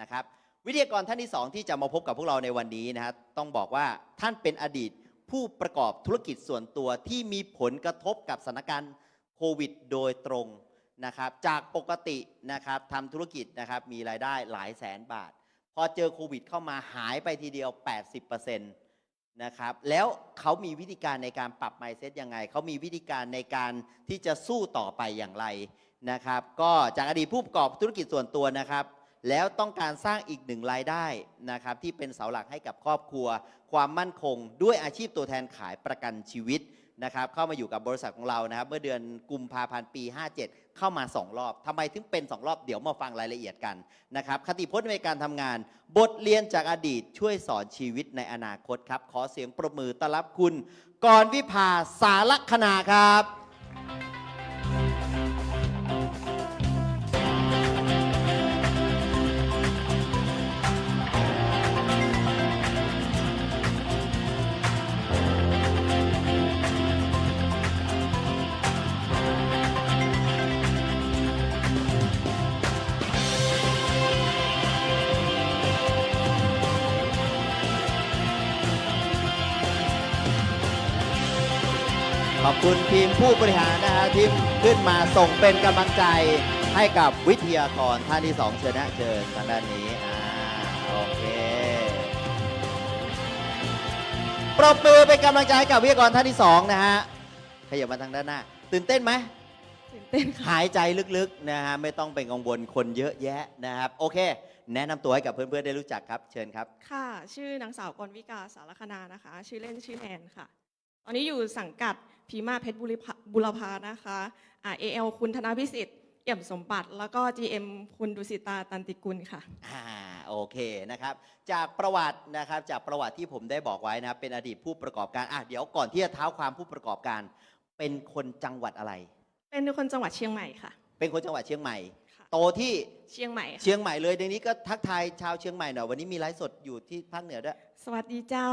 นะครับวิทยากรท่านที่สองที่จะมาพบกับพวกเราในวันนี้นะฮะต้องบอกว่าท่านเป็นอดีตผู้ประกอบธุรกิจส่วนตัวที่มีผลกระทบกับสถานการณ์โควิด โดยตรงนะครับจากปกตินะครับทำธุรกิจนะครับมีรายได้หลายแสนบาท พอเจอโควิดเข้ามาหายไปทีเดียว 80%นะครับแล้วเขามีวิธีการในการปรับ mindset ยังไง เขามีวิธีการในการที่จะสู้ต่อไปอย่างไรนะครับก็จากอดีตผู้ประกอบธุรกิจส่วนตัวนะครับ แล้วต้องการสร้างอีกหนึ่งรายได้นะครับที่เป็นเสาหลักให้กับครอบครัว ความมั่นคงด้วยอาชีพตัวแทนขายประกันชีวิตนะครับเข้ามาอยู่กับบริษัทของเรานะครับเมื่อเดือนกุมภาพันธ์ปี 57 เข้ามา 2 รอบทำไมถึงเป็น 2 รอบเดี๋ยวมาฟังรายละเอียดกันนะครับคติพจน์ในการทำงาน บทเรียนจากอดีตช่วยสอนชีวิตในอนาคตครับ ขอเสียงประมือต้อนรับคุณ กรวิภาสารคณาครับ ขอบคุณทีมผู้บริหารนะฮะที่ขึ้นมาส่งเป็นกำลังใจให้กับวิทยากรท่านที่สองเชิญนะเชิญทางด้านนี้อ่าโอเคปรบมือเป็นกำลังใจให้กับวิทยากรท่านที่สองนะฮะขยับมาทางด้านหน้า ตื่นเต้นไหมตื่นเต้นค่ะหายใจลึกๆนะฮะไม่ต้องเป็นกังวลคนเยอะแยะนะครับ โอเค แนะนำตัวให้กับเพื่อนๆได้รู้จักครับ เชิญครับ ค่ะ ชื่อนางสาวกรวิกาสารคณานะคะ ชื่อเล่นชื่อแนนค่ะ ตอนนี้อยู่สังกัดพีมาเพชรบุรีพะบุรพานะคะอ่า AL คุณธนาพิสิทธิ์เอี่ยมสมบัติ แล้วก็ GM คุณดุสิตาตันติกุลค่ะอ่าโอเคนะครับ จากประวัตินะครับจากประวัติที่ผมได้บอกไว้นะครับเป็นอดีตผู้ประกอบการอะเดี๋ยวก่อนที่จะเท้าความผู้ประกอบการ เป็นคนจังหวัดอะไร เป็นคนจังหวัดเชียงใหม่ค่ะ เป็นคนจังหวัดเชียงใหม่ค่ะโตที่เชียงใหม่ค่ะเชียงใหม่เลยเดี๋ยวนี้ก็ทักทายชาวเชียงใหม่หน่อยวันนี้มีไลฟ์สดอยู่ที่ภาคเหนือด้วย สวัสดีเจ้า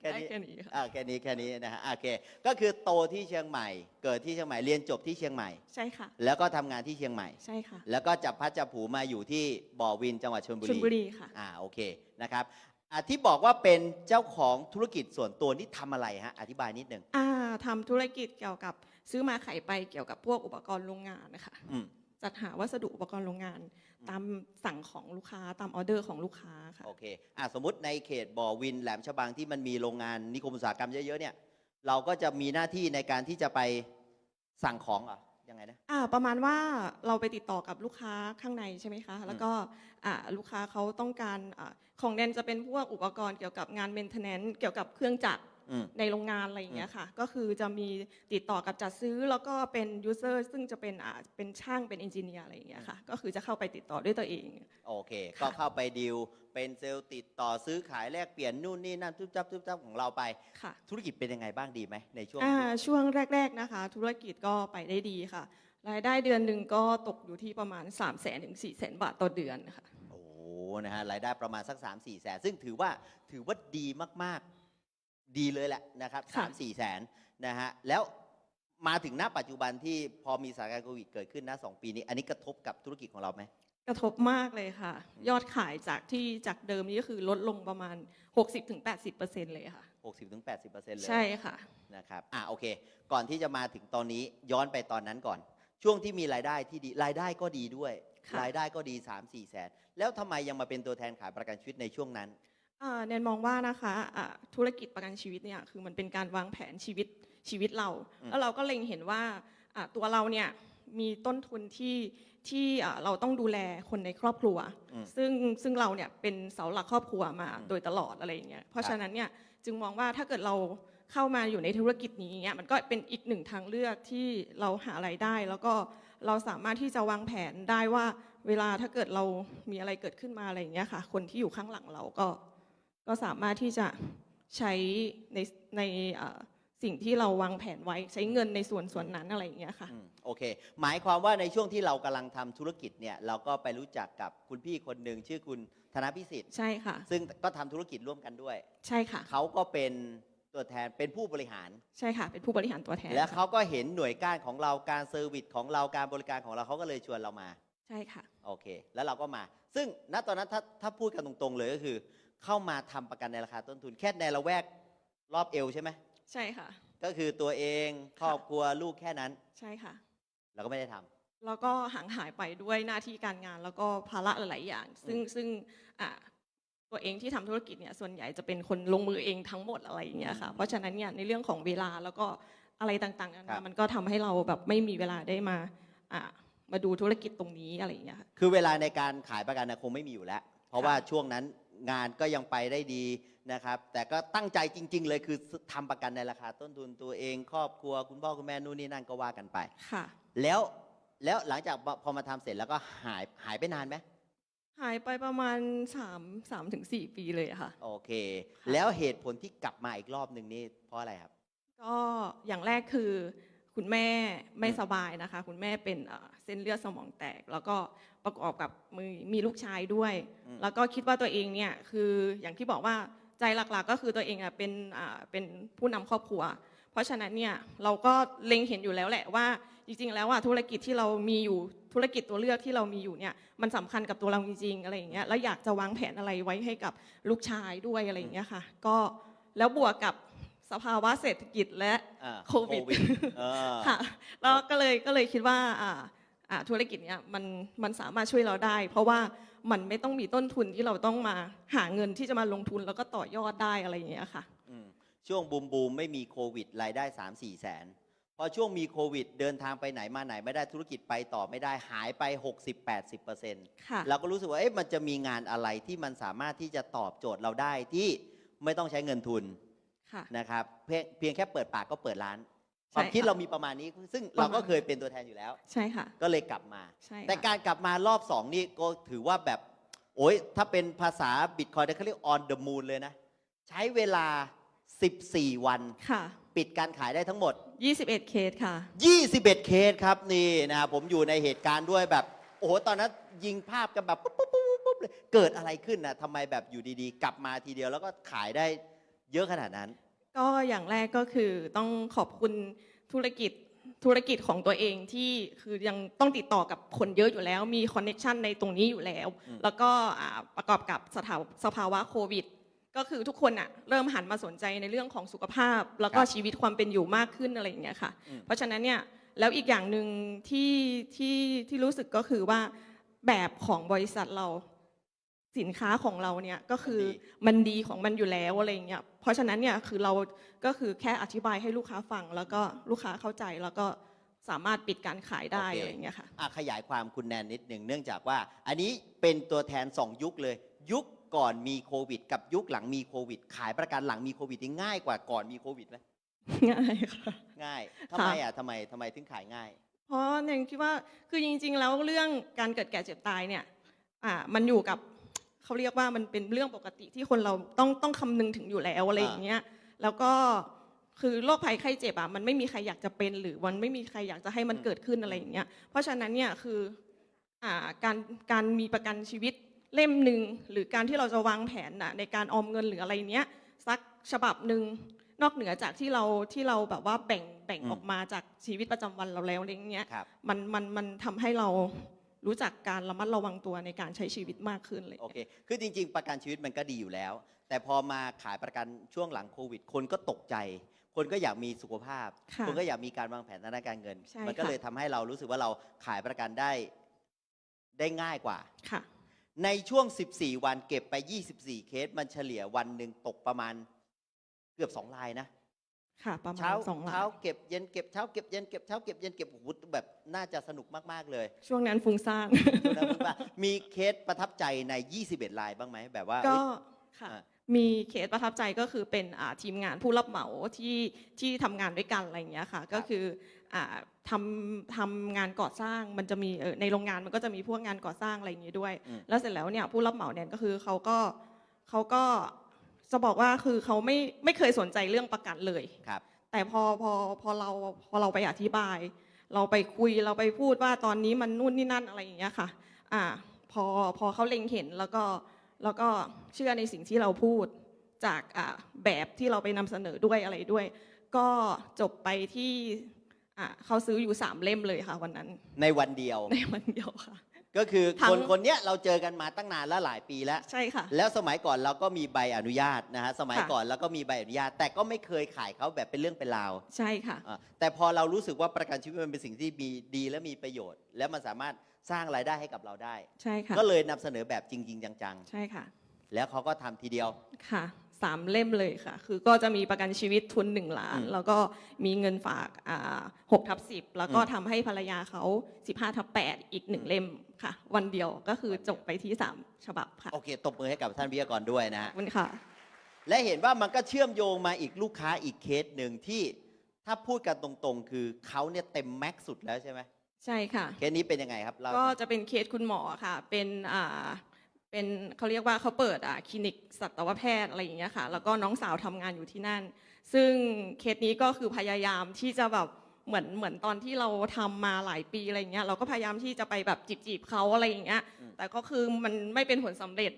แค่ได้นี้แค่นี้ค่ะ อ่าแค่นี้แค่นี้นะฮะโอเค ก็คือโตที่เชียงใหม่ เกิดที่เชียงใหม่เรียนจบที่เชียงใหม่ ใช่ค่ะ แล้วก็ทำงานที่เชียงใหม่ ใช่ค่ะแล้วก็จับพัดจับผูมาอยู่ที่บ่อวินจังหวัดชลบุชลรีบุรีค่ะ อ่าโอเคนะครับอะที่บอกว่าเป็นเจ้าของธุรกิจส่วนตัวนี่ทำอะไรฮะอธิบายนิดหนึ่งอ่าทำธุรกิจเกี่ยวกับซื้อมาขายไปเกี่ยวกับพวกอุปกรณ์โรงงานนะคะ อืม จัดหาวัสดุอุปกรณ์โรงงาน ตามสั่งของลูกค้าตามออเดอร์ของลูกค้าค่ะ โอเคอะสมมติในเขตบ่อวินแหลมฉบังที่มันมีโรงงานนิคมอุตสาหกรรมเยอะๆเนี่ย เราก็จะมีหน้าที่ในการที่จะไปสั่งของเหรอะยังไงนะ อ่าประมาณว่าเราไปติดต่อกับลูกค้าข้างในใช่ไหมคะ แล้วก็อ่าลูกค้าเขาต้องการอาของแนนจะเป็นพวกอุปกรณ์เกี่ยวกับงานเมนเทนแนนเกี่ยวกับเครื่องจักรอืม ในโรงงานอะไรอย่างเงี้ยค่ะ ก็คือจะมีติดต่อกับจัดซื้อแล้วก็เป็นยูเซอร์ซึ่งจะเป็นอ่าเป็นช่างเป็นเอนจิเนียร์อะไรอย่างเงี้ยค่ะ ก็คือจะเข้าไปติดต่อด้วยตัวเอง โอเคค่ะก็เข้าไปดีลเป็นเซลล์ติดต่อซื้อขายแลกเปลี่ยนนู่นนี่นั่นทุบจับทุบจับของเราไป ค่ะ ธุรกิจเป็นยังไงบ้างดีไหมในช่วงอ่าช่วงแรก ๆนะคะ ธุรกิจก็ไปได้ดีค่ะ รายได้เดือนหนึ่งก็ตกอยู่ที่ประมาณ 3 0 0 0 0 0ถึง4 0 0 0 0บาทต่อเดือนค่ะ โอ้โหนะฮะรายได้ประมาณสัก3 4แสนซึ่งถือว่าถือว่าดีมากๆ ดีเลยแหละนะครับค่ะ3 4แสนนะฮะแล้วมาถึงณปัจจุบันที่พอมีสถานการณ์โควิดเกิดขึ้นนะสองปีนี้ อันนี้กระทบกับธุรกิจของเราไหมกระทบมากเลยค่ะ ยอดขายจากที่จากเดิมนี้ก็คือลดลงประมาณ 60-80%เลยค่ะ 60-80%เลยใช่ค่ะนะครับอะโอเค ก่อนที่จะมาถึงตอนนี้ย้อนไปตอนนั้นก่อน ช่วงที่มีรายได้ที่ดีรายได้ก็ดีด้วยค่ะรายได้ก็ดี 3 4แสนแล้วทำไมยังมาเป็นตัวแทนขายประกันชีวิตในช่วงนั้น อ่าแนนมองว่านะคะอ่าธุรกิจประกันชีวิตเนี่ยคือมันเป็นการวางแผนชีวิตชีวิตเราอืมแล้วเราก็เล็งเห็นว่าอ่าตัวเราเนี่ยมีต้นทุนที่ที่อ่าเราต้องดูแลคนในครอบครัวอืมซึ่งซึ่งเราเนี่ยเป็นเสาหลักครอบครัวมาอืมโดยตลอดอะไรอย่างเงี้ยเพราะครับฉะนั้นเนี่ยจึงมองว่าถ้าเกิดเราเข้ามาอยู่ในธุรกิจนี้เนี่ยมันก็เป็นอีกหนึ่งทางเลือกที่เราหาไรายได้ แล้วก็เราสามารถที่จะวางแผนได้ว่าเวลาถ้าเกิดเรามีอะไรเกิดขึ้นมาอะไรอย่างเงี้ยค่ะ คนที่อยู่ข้างหลังเราก็ ก็สามารถที่จะใช้ในในเอ่อสิ่งที่เราวางแผนไว้ใช้เงินในส่วนส่วนนั้นอะไรอย่างเงี้ยค่ะอืมโอเค หมายความว่าในช่วงที่เรากำลังทำธุรกิจเนี่ยเราก็ไปรู้จักกับคุณพี่คนหนึ่งชื่อคุณธนพิสิทธิ์ ใช่ค่ะ ซึ่งก็ทำธุรกิจร่วมกันด้วย ใช่ค่ะ เขาก็เป็นตัวแทนเป็นผู้บริหาร ใช่ค่ะเป็นผู้บริหารตัวแทนแล้วค่ะเขาก็เห็นหน่วยก้านของเราการเซอร์วิสของเราการบริการของเราเขาก็เลยชวนเรามา ใช่ค่ะ โอเค แล้วเราก็มา ซึ่งณตอนนั้นถ้าถ้าพูดกันตรงๆเลยก็คือ เข้ามาทำประกันในราคาต้นทุน แค่ในละแวกรอบเอวใช่ไหมใช่ค่ะ ก็คือตัวเองครอบครัวลูกแค่นั้น ใช่ค่ะ เราก็ไม่ได้ทำ แล้วก็ห่างหายไปด้วยหน้าที่การงาน แล้วก็ภาระหลายๆอย่าง ซึ่งซึ่งอ่าตัวเองที่ทำธุรกิจเนี่ยส่วนใหญ่จะเป็นคนลงมือเองทั้งหมดอะไรอย่างเงี้ยค่ะเพราะฉะนั้นเนี่ยในเรื่องของเวลาแล้วก็อะไรต่างๆนาครันาบ มันก็ทำให้เราแบบไม่มีเวลาได้มาอ่ามาดูธุรกิจตรงนี้อะไรอย่างเงี้ยค่ะ คือเวลาในการขายประกันนะคงไม่มีอยู่แล้ว เพราะค่ะว่าช่วงนั้น งานก็ยังไปได้ดีนะครับ แต่ก็ตั้งใจจริง ๆ เลยคือทำประกันในราคาต้นทุนตัวเอง ครอบครัวคุณพ่อคุณแม่นู่นนี่นั่นก็ว่ากันไป ค่ะ แล้วแล้วหลังจากพอมาทำเสร็จแล้วก็หายหายไปนานไหมหายไปประมาณ3 3ถึง4ปีเลยอะค่ะ โอเค แล้วเหตุผลที่กลับมาอีกรอบหนึ่งนี่เพราะอะไรครับ ก็อย่างแรกคือ คุณแม่ไม่อืมสบายนะคะ คุณแม่เป็นเอ่อเส้นเลือดสมองแตก แล้วก็ประกอบกับมือมีลูกชายด้วยอืมแล้วก็คิดว่าตัวเองเนี่ยคืออย่างที่บอกว่าใจหลักๆ ก็คือตัวเองอะเป็นอ่าเป็นผู้นำครอบครัว เพราะฉะนั้นเนี่ยเราก็เล็งเห็นอยู่แล้วแหละว่าจริงๆ แล้วว่าธุรกิจที่เรามีอยู่ธุรกิจตัวเลือกที่เรามีอยู่เนี่ยมันสำคัญกับตัวเราจริงๆอะไรอย่างเงี้ยแล้วอยากจะวางแผนอะไรไว้ให้กับลูกชายด้วยอะไรอย่างเงี้ยค่ะ ก็แล้วบวกกับ สภาวะเศรษฐกิจและอ่าโควิดเออค่ะแล้วก็เลยก็เลยคิดว่าอ่าอ่าธุรกิจเนี้ยมันมันสามารถช่วยเราได้ เพราะว่ามันไม่ต้องมีต้นทุนที่เราต้องมาหาเงินที่จะมาลงทุนแล้วก็ต่อยอดได้อะไรอย่างเงี้ยค่ะ อืมช่วงบูมบูมไม่มีโควิดรายได้3 4แสนพอช่วงมีโควิด เดินทางไปไหนมาไหนไม่ได้ธุรกิจไปต่อไม่ได้หายไป 60-80%เปอร์เซ็นต์ค่ะ เราก็รู้สึกว่าเอ๊ะมันจะมีงานอะไรที่มันสามารถที่จะตอบโจทย์เราได้ที่ไม่ต้องใช้เงินทุน ค่ะ นะครับเพียงเพียงแค่เปิดปากก็เปิดร้านใช่ความคิดค่ะเรามีประมาณนี้ ซึ่งประมาณเราก็เคยเป็นตัวแทนอยู่แล้ว ใช่ค่ะ ก็เลยกลับมา ใช่ค่ะแต่การกลับมารอบสองนี่ก็ถือว่าแบบ โอ้ยถ้าเป็นภาษาบิตคอยเขาเรียก on the moon เลยนะ ใช้เวลา 14 วัน ค่ะ ปิดการขายได้ทั้งหมด 21 เคสค่ะ 21 เคสครับนี่นะครับผมอยู่ในเหตุการณ์ด้วยแบบ โอ้โห ตอนนั้นยิงภาพกันแบบปุ๊บปุ๊บปุ๊บปุ๊บเลยเกิดอะไรขึ้นนะทำไมแบบอยู่ดีๆ กลับมาทีเดียวแล้วก็ขายได้ เยอะขนาดนั้น ก็อย่างแรกก็คือต้องขอบคุณธุรกิจธุรกิจของตัวเองที่คือยังต้องติดต่อกับคนเยอะอยู่แล้ว มีคอนเน็ชันในตรงนี้อยู่แล้วอืมแล้วก็อ่าประกอบกับสถาสภาวะโควิด ก็คือทุกคนอะเริ่มหันมาสนใจในเรื่องของสุขภาพ แล้วก็ครับชีวิตความเป็นอยู่มากขึ้นอะไรอย่างเงี้ยค่ะอืมเพราะฉะนั้นเนี่ยแล้วอีกอย่างหนึ่งที่ที่ที่รู้สึกก็คือว่าแบบของบริษัทเรา สินค้าของเราเนี่ยก็คือมันดีของมันอยู่แล้วอะไรอย่างเงี้ยเพราะฉะนั้นเนี่ยคือเราก็คือแค่อธิบายให้ลูกค้าฟัง แล้วก็ลูกค้าเข้าใจแล้วก็สามารถปิดการขายได้โอเคอะไรอย่างเงี้ยค่ะอะขยายความคุณแนนนิดหนึ่งเนื่องจากว่า อันนี้เป็นตัวแทน 2 ยุคเลย ยุคก่อนมีโควิด กับยุคหลังมีโควิด ขายประกันหลังมีโควิดนี่ง่ายกว่าก่อนมีโควิดไหมง่ายค่ะง่ายทำไมอะทำไมทำไมถึงขายง่าย เพราะเนนคิดว่าคือจริง ๆ แล้วเรื่องการเกิดแก่เจ็บตายเนี่ยอ่ามันอยู่กับ เขาเรียกว่ามันเป็นเรื่องปกติที่คนเราต้องต้องคำนึงถึงอยู่แล้วอะไรอย่างเงี้ยแล้วก็คือโรคภัยไข้เจ็บอะมันไม่มีใครอยากจะเป็นหรือมันไม่มีใครอยากจะให้มันเกิดขึ้นอะไรอย่างเงี้ยเพราะฉะนั้นเนี่ยคืออ่าการการมีประกันชีวิตเล่มหนึ่งหรือการที่เราจะวางแผนน่ะในการออมเงินหรืออะไรเนี้ยสักฉบับหนึ่งนอกเหนือจากที่เราที่เราแบบว่าแบ่งแบ่งอืมออกมาจากชีวิตประจำวันเราแล้วอะไรอย่างเงี้ยครับมันมันมันทำให้เรา รู้จักการระมัดระวังตัวในการใช้ชีวิตมากขึ้นเลย โอเค คือจริง ๆ ประกันชีวิตมันก็ดีอยู่แล้ว แต่พอมาขายประกันช่วงหลังโควิด คนก็ตกใจ คนก็อยากมีสุขภาพ ค่ะคนก็อยากมีการวางแผนทางด้านการเงิน ใช่มัก็ค่ะ เลยทำให้เรารู้สึกว่าเราขายประกันได้ได้ง่ายกว่า ค่ะ ในช่วง 14 วันเก็บไป 24 เคส มันเฉลี่ยวันหนึ่งตกประมาณเกือบ 2 ลายนะ ค่ะ ประมาณเช้าสองล้าเช้านเก็บเย็นเก็บเช้าเก็บเย็นเก็บเช้าเก็บเย็นเก็บโอ้โหแบบน่าจะสนุกมากๆเลยช่วงนั้นฟุ้งซ่านช่วงนั้นผมว่ามีเคสประทับใจใน 21ลายบ้างไหมแบบว่า ก็เอ้ยค่ะ อ่ามีเคสประทับใจก็คือเป็นอ่าทีมงานผู้รับเหมาที่ที่ทำงานด้วยกันอะไรอย่างเงี้ยค่ะ ก็คืออ่าทำทำงานก่อสร้างมันจะมีเอ่อในโรงงานมันก็จะมีพวกงานก่อสร้างอะไรอย่างเงี้ยด้วย อืมแล้วเสร็จแล้วเนี่ยผู้รับเหมาเนี่ยก็คือเขาก็เขาก็ จะบอกว่าคือเขาไม่ไม่เคยสนใจเรื่องประกันเลย ครับ แต่พอพอพอเราพอเราไปอธิบาย เราไปคุยเราไปพูดว่าตอนนี้มันนู่นนี่นั่นอะไรอย่างเงี้ยค่ะ อ่า พอพอเขาเล็งเห็นแล้วก็แล้วก็เชื่อในสิ่งที่เราพูดจากอ่าแบบที่เราไปนำเสนอด้วยอะไรด้วย ก็จบไปที่อ่าเขาซื้ออยู่สามเล่มเลยค่ะวันนั้นในวันเดียว ในวันเดียวค่ะ ก็คือทั้งคนคนเนี้ยเราเจอกันมาตั้งนานแล้วหลายปีแล้ว ใช่ค่ะ แล้วสมัยก่อนเราก็มีใบอนุญาตนะฮะสมัยค่ะ ก่อนเราก็มีใบอนุญาต แต่ก็ไม่เคยขายเขาแบบเป็นเรื่องเป็นราวใช่ค่ะ อะแต่พอเรารู้สึกว่าประกันชีวิตมันเป็นสิ่งที่มีดีและมีประโยชน์ และมันสามารถสร้างรายได้ให้กับเราได้ ใช่ค่ะก็เลยนำเสนอแบบจริง ๆ จัง ใช่ค่ะ ๆ แล้วเขาก็ทำทีเดียว ค่ะสามเล่มเลยค่ะ คือก็จะมีประกันชีวิตทุนหนึ่งล้าน อืมแล้วก็มีเงินฝากอ่าหกทับสิบแล้วก็อืม ทำให้ภรรยาเขาสิบห้าทับแปดอีกหนึ่งเล่ม ค่ะ วันเดียวก็คือจบไปที่สามฉบับค่ะโอเคตบมือให้กับท่านวิทยากรด้วยนะขฮะอบคุณค่ะ และเห็นว่ามันก็เชื่อมโยงมาอีกลูกค้าอีกเคสหนึ่งที่ถ้าพูดกันตรงๆ คือเขาเนี่ยเต็มแม็กซ์สุดแล้วใช่ไหมใช่ค่ะ เคสนี้เป็นยังไงครับเราก็จะเป็นเคสคุณหมอค่ะ เป็นอ่าเป็นเขาเรียกว่าเขาเปิดอ่าคลินิกสัตวแพทย์อะไรอย่างเงี้ยค่ะ แล้วก็น้องสาวทำงานอยู่ที่นั่น ซึ่งเคสนี้ก็คือพยายามที่จะแบบ เหมือนเหมือนตอนที่เราทำมาหลายปีอะไรอย่างเงี้ยเราก็พยายามที่จะไปแบบจีบจีบๆเขาอะไรอย่างเงี้ยแต่ก็คือมันไม่เป็นผลสำเร็จ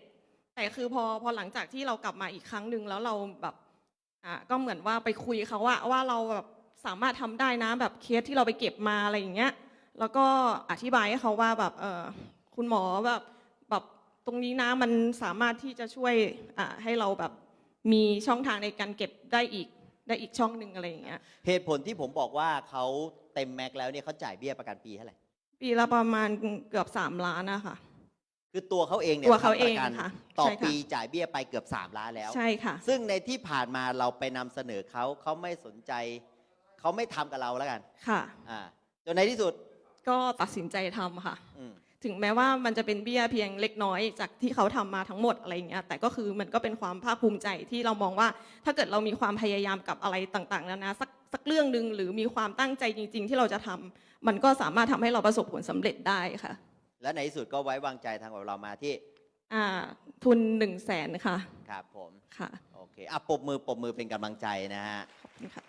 แต่คือพอพอหลังจากที่เรากลับมาอีกครั้งหนึ่งแล้วเราแบบอ่าก็เหมือนว่าไปคุยเขาว่าว่าเราแบบสามารถทำได้นะแบบเคสที่เราไปเก็บมาอะไรอย่างเงี้ย แล้วก็อธิบายให้เขาว่าแบบเออคุณหมอแบบแบบตรงนี้นะมันสามารถที่จะช่วยอ่าให้เราแบบมีช่องทางในการเก็บได้อีก ได้อีกช่องหนึ่งอะไรอย่างเงี้ย เหตุผลที่ผมบอกว่าเขาเต็มแม็กซ์แล้วเนี่ยเขาจ่ายเบี้ยประกันปีเท่าไหร่ ปีละประมาณเกือบสามล้านนะคะ คือตัวเขาเองเนี่ยตัวเขาทำประกันเองค่ะต่อใช่ค่ะ ปีจ่ายเบี้ยไปเกือบ 3 ล้านแล้ว ใช่ค่ะ ซึ่งในที่ผ่านมาเราไปนำเสนอเขาเขาไม่สนใจ เขาไม่ทำกับเราแล้วกันค่ะ อ่าจนในที่สุดก็ตัดสินใจทำค่ะ อืม ถึงแม้ว่ามันจะเป็นเบี้ยเพียงเล็กน้อยจากที่เขาทำมาทั้งหมดอะไรอย่างเงี้ยแต่ก็คือมันก็เป็นความภาคภูมิใจที่เรามองว่า ถ้าเกิดเรามีความพยายามกับอะไรต่างๆนานาสักสักเรื่องหนึ่งหรือมีความตั้งใจจริง ๆ ที่เราจะทำมันก็สามารถทำให้เราประสบผลสำเร็จได้ค่ะ และในที่สุดก็ไว้วางใจทางกับเรามาที่อ่าทุนหนึ่งแสนค่ะครับผมค่ะโอเคอะปรบมือปรบมือเป็นกำลังใจนะฮะขอบคุณค่ะ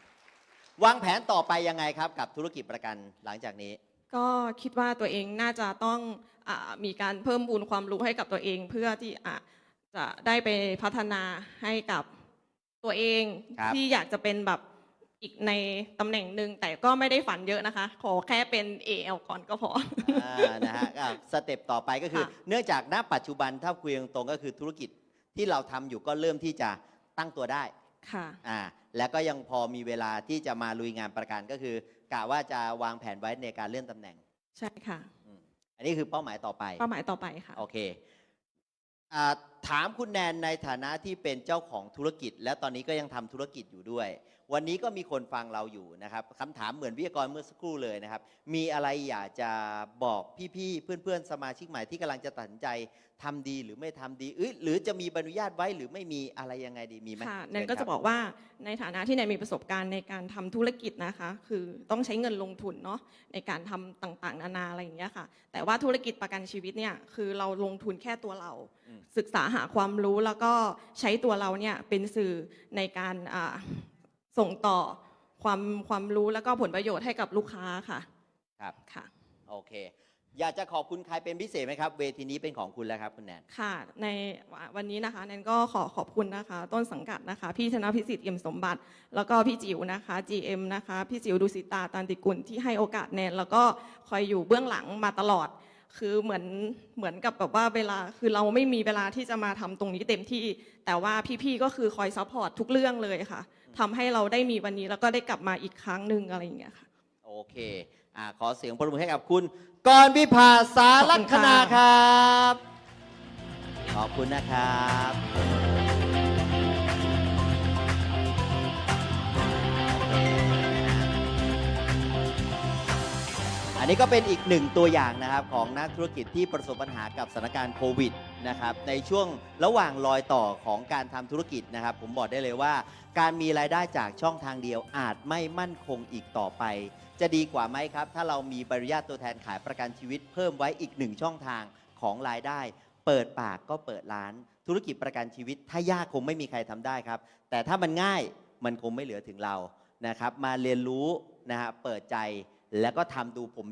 วางแผนต่อไปยังไงครับกับธุรกิจประกันหลังจากนี้ ก็คิดว่าตัวเองน่าจะต้องอามีการเพิ่มบูนความรู้ให้กับตัวเอง เพื่อที่อาจะได้ไปพัฒนาให้กับตัวเองครับที่อยากจะเป็นแบบอีกในตำแหน่งหนึ่งแต่ก็ไม่ได้ฝันเยอะนะคะ ขอแค่เป็น AL ก่อนก็พออ่านะฮะอะสเต็ปต่อไปก็คือค่ะเนื่องจากณปัจจุบันถ้าคุยตรงๆก็คือธุรกิจที่เราทำอยู่ก็เริ่มที่จะตั้งตัวได้ค่ะอ่าแล้วก็ยังพอมีเวลาที่จะมาลุยงานประกันก็คือ กะว่าจะวางแผนไว้ในการเลื่อนตำแหน่ง ใช่ค่ะ อันนี้คือเป้าหมายต่อไป เป้าหมายต่อไปค่ะ โอเคอ่าถามคุณแนนในฐานะที่เป็นเจ้าของธุรกิจ และตอนนี้ก็ยังทำธุรกิจอยู่ด้วย วันนี้ก็มีคนฟังเราอยู่นะครับคำถามเหมือนวิทยากรเมื่อสักครู่เลยนะครับ มีอะไรอยากจะบอกพี่ๆเพื่อนๆ สมาชิกใหม่ที่กำลังจะตัดสินใจ ทำดีหรือไม่ทำดีเอ้ยหรือจะมีใบอนุญาตไว้หรือไม่มีอะไรยังไงดีมีไหมค่ะเชิญแนนก็ครัจะบอกว่าในฐานะที่แนนมีประสบการณ์ในการทำธุรกิจนะคะ คือต้องใช้เงินลงทุนเนาะในการทำต่างๆ นานาอะไรอย่างเงี้ยค่ะ แต่ว่าธุรกิจประกันชีวิตเนี่ยคือเราลงทุนแค่ตัวเราอืมศึกษาหาความรู้แล้วก็ใช้ตัวเราเนี่ยเป็นสื่อในการอ่าส่งต่อความความรู้แล้วก็ผลประโยชน์ให้กับลูกค้าค่ะครับค่ะโอเค อยากจะขอบคุณใครเป็นพิเศษไหมครับ เวทีนี้เป็นของคุณแล้วครับคุณแนน ค่ะในวันนี้นะคะแนนก็ขอขอบคุณนะคะ ต้นสังกัดนะคะ พี่ธนพิสิทธิ์เอี่ยมสมบัติ แล้วก็พี่จิ๋วนะคะ GM นะคะ พี่จิ๋วดุสิตาตันติกุลที่ให้โอกาสแนนแล้วก็คอยอยู่เบื้องหลังมาตลอด คือเหมือนเหมือนกับแบบว่าเวลาคือเราไม่มีเวลาที่จะมาทำตรงนี้เต็มที่ แต่ว่าพี่ๆก็คือคอยซัพพอร์ตทุกเรื่องเลยค่ะทำให้เราได้มีวันนี้แล้วก็ได้กลับมาอีกครั้งหนึ่งอะไรอย่างเงี้ยค่ะ โอเค อ่าขอเสียงปรบมือให้กับคุณกรวิภาสาลักษณาครับ ขอบคุณนะครับอันนี้ก็เป็นอีกหนึ่งตัวอย่างนะครับของนักธุรกิจที่ประสบปัญหากับสถานการณ์โควิดนะครับในช่วงระหว่างรอยต่อของการทำธุรกิจนะครับ ผมบอกได้เลยว่า การมีรายได้จากช่องทางเดียวอาจไม่มั่นคงอีกต่อไป จะดีกว่าไหมครับ ถ้าเรามีใบอนุญาตตัวแทนขายประกันชีวิต เพิ่มไว้อีกหนึ่งช่องทางของรายได้ เปิดปากก็เปิดร้าน ธุรกิจประกันชีวิต ถ้ายากคงไม่มีใครทำได้ครับ แต่ถ้ามันง่ายมันคงไม่เหลือถึงเรานะครับ มาเรียนรู้นะฮะเปิดใจแล้วก็ทำดูผม